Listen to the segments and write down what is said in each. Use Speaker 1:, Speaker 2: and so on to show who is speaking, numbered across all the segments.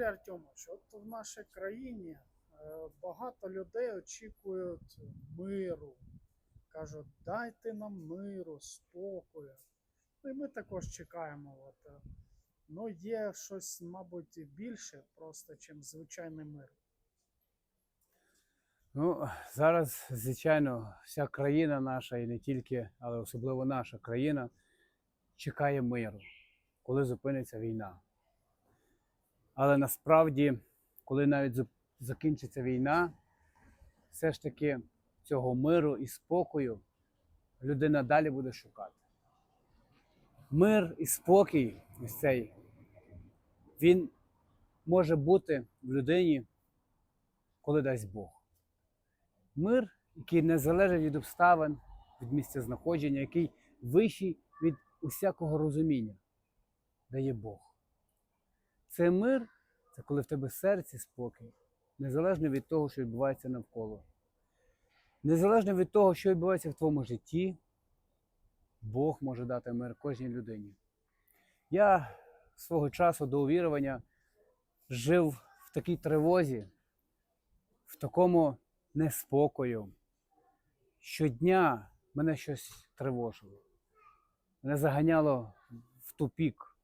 Speaker 1: Юрій Артемович, от в нашій країні е, багато людей очікують миру. Кажуть, дайте нам миру, спокою. Ну і ми також чекаємо. От. е. Ну, є щось, мабуть, більше просто, ніж звичайний мир.
Speaker 2: Ну, зараз, звичайно, вся країна наша, і не тільки, але особливо наша країна, чекає миру, коли зупиниться війна. Але насправді, коли навіть закінчиться війна, все ж таки цього миру і спокою людина далі буде шукати. Мир і спокій, ось цей, він може бути в людині, коли дасть Бог. Мир, який не залежить від обставин, від місця знаходження, який вищий від усякого розуміння, дає Бог. Це мир це коли в тебе серці спокій, незалежно від того, що відбувається навколо. Незалежно від того, що відбувається в твоєму житті, Бог може дати мир кожній людині. Я свого часу до увірування жив в такій тривозі, в такому неспокою. Щодня мене щось тривожило. Мене заганяло в тупік.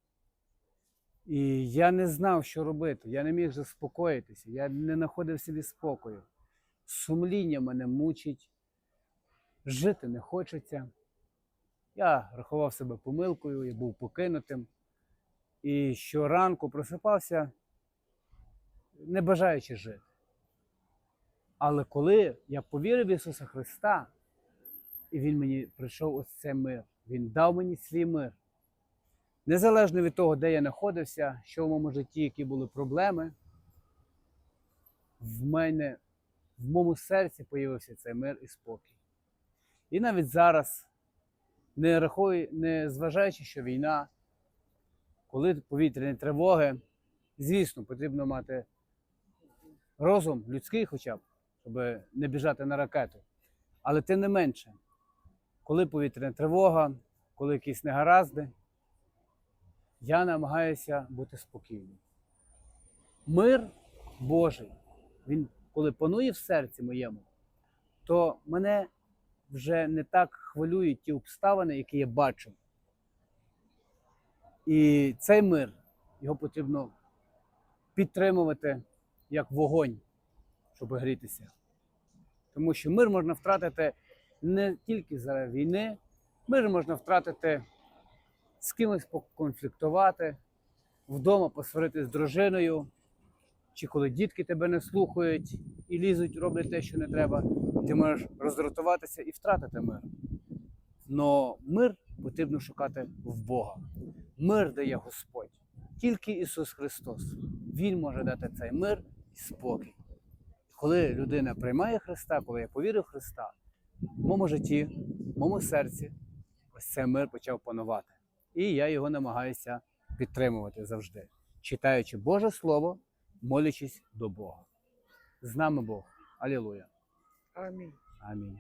Speaker 2: І я не знав, що робити. Я не міг заспокоїтися. Я не знаходив собі спокою. Сумління мене мучить, жити не хочеться. Я рахував себе помилкою, я був покинутим. І щоранку просипався, не бажаючи жити. Але коли я повірив в Ісуса Христа, і Він мені прийшов ось цей мир, Він дав мені свій мир. Незалежно від того, де я знаходився, що в моєму житті, які були проблеми, в мене, в моєму серці появився цей мир і спокій. І навіть зараз, не рахую, не зважаючи, що війна, коли повітряні тривоги, звісно, потрібно мати розум людський хоча б, щоб не біжати на ракету. Але тим не менше, коли повітряна тривога, коли якісь негаразди, я намагаюся бути спокійним. Мир Божий, він коли панує в серці моєму, то мене вже не так хвилюють ті обставини, які я бачу. І цей мир, його потрібно підтримувати як вогонь, щоб грітися. Тому що мир можна втратити не тільки за війни, мир можна втратити з кимось поконфліктувати, вдома посварити з дружиною, чи коли дітки тебе не слухають і лізуть, роблять те, що не треба, ти можеш роздратуватися і втратити мир. Но мир потрібно шукати в Бога. Мир дає Господь. Тільки Ісус Христос. Він може дати цей мир і спокій. Коли людина приймає Христа, коли я повірив в Христа, в моєму житті, в моєму серці, ось цей мир почав панувати. І я його намагаюся підтримувати завжди, читаючи Боже Слово, молячись до Бога. З нами Бог. Алілуя.
Speaker 1: Амінь.
Speaker 2: Амінь.